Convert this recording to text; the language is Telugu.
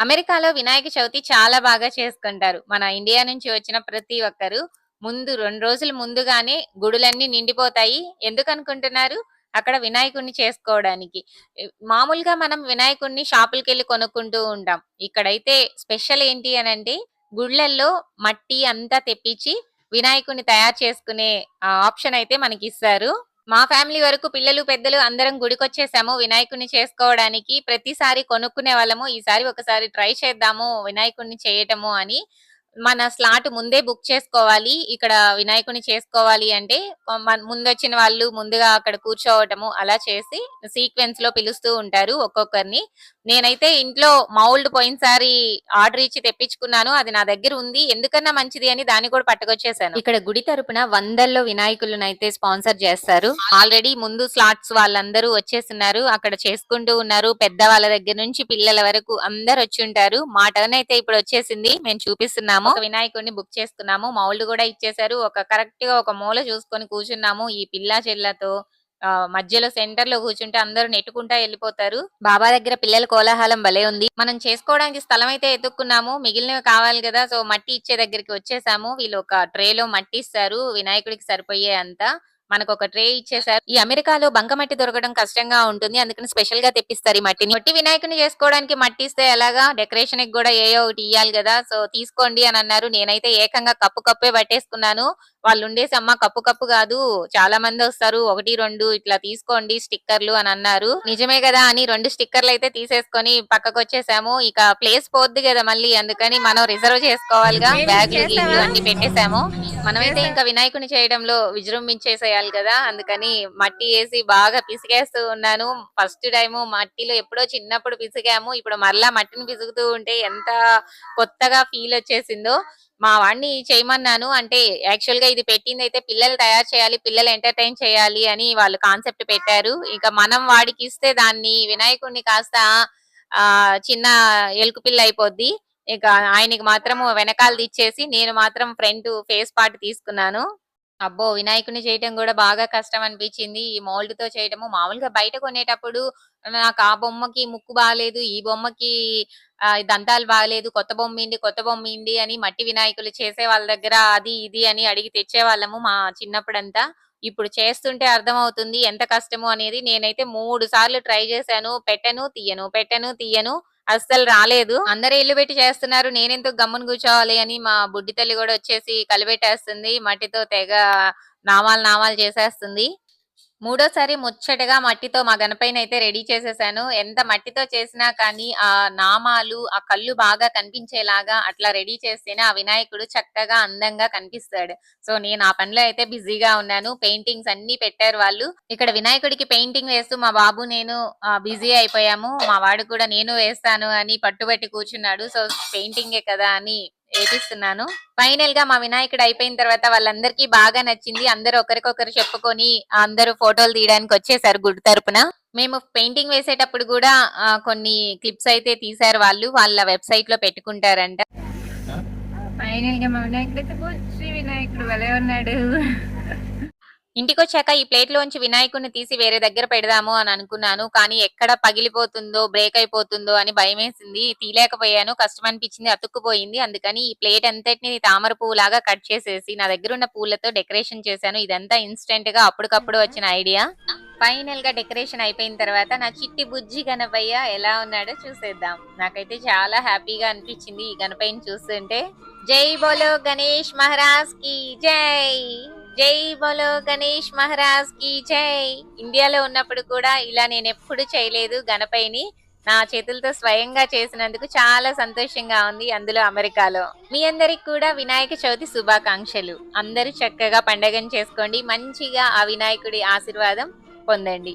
అమెరికాలో వినాయక చవితి చాలా బాగా చేసుకుంటారు. మన ఇండియా నుంచి వచ్చిన ప్రతి ఒక్కరు ముందు రెండు రోజులు ముందుగానే గుడులన్నీ నిండిపోతాయి. ఎందుకనుకుంటున్నారు? అక్కడ వినాయకుడిని చేసుకోవడానికి. మామూలుగా మనం వినాయకుడిని షాపులకెళ్ళి కొనుక్కుంటూ ఉంటాం. ఇక్కడైతే స్పెషల్ ఏంటి అని అంటే గుళ్ళల్లో మట్టి అంతా తెప్పించి వినాయకుడిని తయారు చేసుకునే ఆప్షన్ అయితే మనకి ఇస్తారు మా ఫ్యామిలీ వరకు పిల్లలు, పెద్దలు అందరం గుడికొచ్చేసాము వినాయకుడిని చేసుకోవడానికి. ప్రతిసారి కొనుక్కునే వాళ్ళము. ఈసారి ఒకసారి ట్రై చేద్దాము వినాయకుడిని చేయటము అని. మన స్లాట్ ముందే బుక్ చేసుకోవాలి. ఇక్కడ వినాయకుడిని చేసుకోవాలి అంటే ముందొచ్చిన వాళ్ళు ముందుగా అక్కడ కూర్చోవటము అలా చేసి సీక్వెన్స్లో పిలుస్తూ ఉంటారు ఒక్కొక్కరిని. నేనైతే ఇంట్లో మౌల్డ్ పోయినసారి ఆర్డర్ ఇచ్చి తెప్పించుకున్నాను. అది నా దగ్గర ఉంది. ఎందుకన్నా మంచిది అని దాన్ని కూడా పట్టుకొచ్చేసాను. ఇక్కడ గుడి తరపున వందల్లో వినాయకులనైతే స్పాన్సర్ చేస్తారు. ఆల్రెడీ ముందు స్లాట్స్ వాళ్ళందరూ వచ్చేస్తున్నారు అక్కడ చేసుకుంటూ ఉన్నారు. పెద్దవాళ్ళ దగ్గర నుంచి పిల్లల వరకు అందరూ వచ్చుంటారు. మా టర్న్ అయితే ఇప్పుడు వచ్చేసింది. మేము చూపిస్తున్నాము. ఒక వినాయకుడిని బుక్ చేసుకున్నాము. మౌల్డ్ కూడా ఇచ్చేసారు. ఒక కరెక్ట్గా ఒక మూల చూసుకొని కూర్చున్నాము. ఈ పిల్లా చెల్లతో మధ్యలో మధ్యలో సెంటర్‌లో కూర్చుంటే అందరూ నెట్టుకుంటా వెళ్ళిపోతారు బాబా దగ్గర పిల్లల కోలాహలం భలే ఉంది. మనం చేసుకోవడానికి స్థలం అయితే ఎదుక్కున్నాము మిగిలినవి కావాలి కదా సో మట్టి ఇచ్చే దగ్గరికి వచ్చేసాము. వీళ్ళు ఒక ట్రేలో మట్టి ఇస్తారు. వినాయకుడికి సరిపోయే అంతా మనకు ఒక ట్రే ఇచ్చేసారు. ఈ అమెరికాలో బంకమట్టి దొరకడం కష్టంగా ఉంటుంది. అందుకని స్పెషల్గా తెప్పిస్తారు ఈ మట్టిని. మట్టి వినాయకుని చేసుకోవడానికి మట్టి ఇస్తే ఎలాగా? డెకరేషన్‌కి కూడా ఏయో ఒకటి ఇయ్యాలి కదా సో తీసుకోండి అని అన్నారు. నేనైతే ఏకంగా కప్పు కప్పే పట్టేసుకున్నాను. వాళ్ళుండేసి అమ్మ కప్పు కప్పు గాదు. చాలా మందొస్తారు. 1, 2 ఇట్లా తీసుకోండి స్టిక్కర్‌లు అని అన్నారు. నిజమే గదా! అని 2 స్టిక్కర్‌లయితే తీసేసుకొని పక్కకొచ్చేసాము. ఇక ప్లేస్ పోద్ది గదా! మళ్ళీ అందుకని మనం రిజర్వ్ చేసుకోవాలిగా. బ్యాగులు, గీగులు? అన్నీ పెట్టేసాము. మనమైతే. ఇంకా వినాయకుడిని చేయడంలో విజృంభించేసేయాలి గదా! అందుకని మట్టి ఏసి బాగా పిసికేస్తూ ఉన్నాను. ఫస్ట్ టైము మట్టిలో ఎప్పుడో చిన్నప్పుడు పిసికాము. ఇప్పుడు మరలా మట్టిని పిసుకుతూ ఉంటే ఎంత కొత్తగా ఫీల్ వచ్చేసిందో. మా వాడిని చేయమన్నాను. అంటే యాక్చువల్గా ఇది పెట్టింది అయితే పిల్లలు తయారు చేయాలి. పిల్లలు ఎంటర్‌టైన్ చేయాలి అని వాళ్ళు కాన్సెప్ట్ పెట్టారు. ఇక మనం వాడికి ఇస్తే దాన్ని వినాయకుడిని కాస్త ఆ చిన్న ఎలుక పిల్ల అయిపోద్ది. ఇక ఆయనకి మాత్రము వెనకాలది ఇచ్చేసి నేను మాత్రం ఫ్రంట్ ఫేస్ పార్ట్ తీసుకున్నాను. అబ్బో! వినాయకుడిని చేయటం కూడా బాగా కష్టం అనిపించింది. ఈ మౌల్డ్‌తో చేయటము మామూలుగా బయట కొనేటప్పుడు నాకు ఆ బొమ్మకి ముక్కు బాగాలేదు ఈ బొమ్మకి దంతాలు బాగాలేదు కొత్త బొమ్మింది కొత్త బొమ్మింది అని మట్టి వినాయకులు చేసే వాళ్ళ దగ్గర అది, ఇది అని అడిగి తెచ్చేవాళ్ళము మా చిన్నప్పుడంతా. ఇప్పుడు చేస్తుంటే అర్థమవుతుంది ఎంత కష్టము అనేది. నేనైతే మూడు సార్లు ట్రై చేశాను. పెట్టను, తీయను, పెట్టను, తీయను. అస్సలు రాలేదు. అందరూ ఇల్లు పెట్టి చేస్తున్నారు. నేనెందుకు గమ్మున కూర్చోవాలి అని మా బుడ్డి తల్లి కూడా వచ్చేసి కలిపెట్టేస్తుంది. మట్టితో తెగ నామాలు, నామాలు చేసేస్తుంది. మూడోసారి ముచ్చటగా మట్టితో మా గణపయ్యనైతే రెడీ చేసేసాను. ఎంత మట్టితో చేసినా కానీ ఆ నామాలు, ఆ కళ్ళు బాగా కనిపించేలాగా అట్లా రెడీ చేస్తేనే ఆ వినాయకుడు చక్కగా అందంగా కనిపిస్తాడు. సో నేను ఆ పనిలో అయితే బిజీగా ఉన్నాను. పెయింటింగ్స్ అన్ని పెట్టారు వాళ్ళు. ఇక్కడ వినాయకుడికి పెయింటింగ్ వేస్తూ మా బాబు, నేను బిజీ అయిపోయాము. మా వాడు కూడా నేను వేస్తాను అని పట్టుబట్టి కూర్చున్నాడు. సో పెయింటింగే కదా అని ఏపిస్తున్నాను. ఫైనల్‌గా మా వినాయకుడు అయిపోయిన తర్వాత వాళ్ళందరికీ బాగా నచ్చింది. అందరూ ఒకరికొకరు చెప్పుకొని అందరూ ఫోటోలు తీయడానికి వచ్చేసారు గుడి తరపున. మేము పెయింటింగ్ వేసేటప్పుడు కూడా కొన్ని క్లిప్స్ అయితే తీసారు వాళ్ళు. వాళ్ళ వెబ్సైట్లో పెట్టుకుంటారంట. ఫైనల్గా మా వినాయకుడు శ్రీ వినాయకుడు వలే ఉన్నాడు ఇంటికొచ్చాక ఈ ప్లేట్‌లోంచి వినాయకుడిని తీసి వేరే దగ్గర పెడదాము అని అనుకున్నాను. కానీ ఎక్కడ పగిలిపోతుందో, బ్రేక్ అయిపోతుందో అని భయమేసింది. తీయలేకపోయాను. కష్టం అనిపించింది. అతుక్కుపోయింది. అందుకని ఈ ప్లేట్ అంతటిని తామర పువ్వులాగా కట్ చేసేసి నా దగ్గర ఉన్న పూలతో డెకరేషన్ చేశాను. ఇదంతా ఇన్‌స్టంట్‌గా అప్పటికప్పుడు వచ్చిన ఐడియా. ఫైనల్గా డెకరేషన్ అయిపోయిన తర్వాత నా చిట్టి బుజ్జి గణపయ్య ఎలా ఉన్నాడో చూసేద్దాం. నాకైతే చాలా హ్యాపీగా అనిపించింది ఈ గణపయ్యని చూస్తుంటే. జై బోలో గణేష్ మహారాజ్కి జై! జై బోలో గణేష్ మహారాజ్కి జై! ఇండియాలో ఉన్నప్పుడు కూడా ఇలా నేను ఎప్పుడు చేయలేదు గణపైని నా చేతులతో స్వయంగా చేసినందుకు చాలా సంతోషంగా ఉంది. అందులో అమెరికాలో. మీ అందరికి కూడా వినాయక చవితి శుభాకాంక్షలు. అందరూ చక్కగా పండగను చేసుకోండి. మంచిగా ఆ వినాయకుడి ఆశీర్వాదం పొందండి.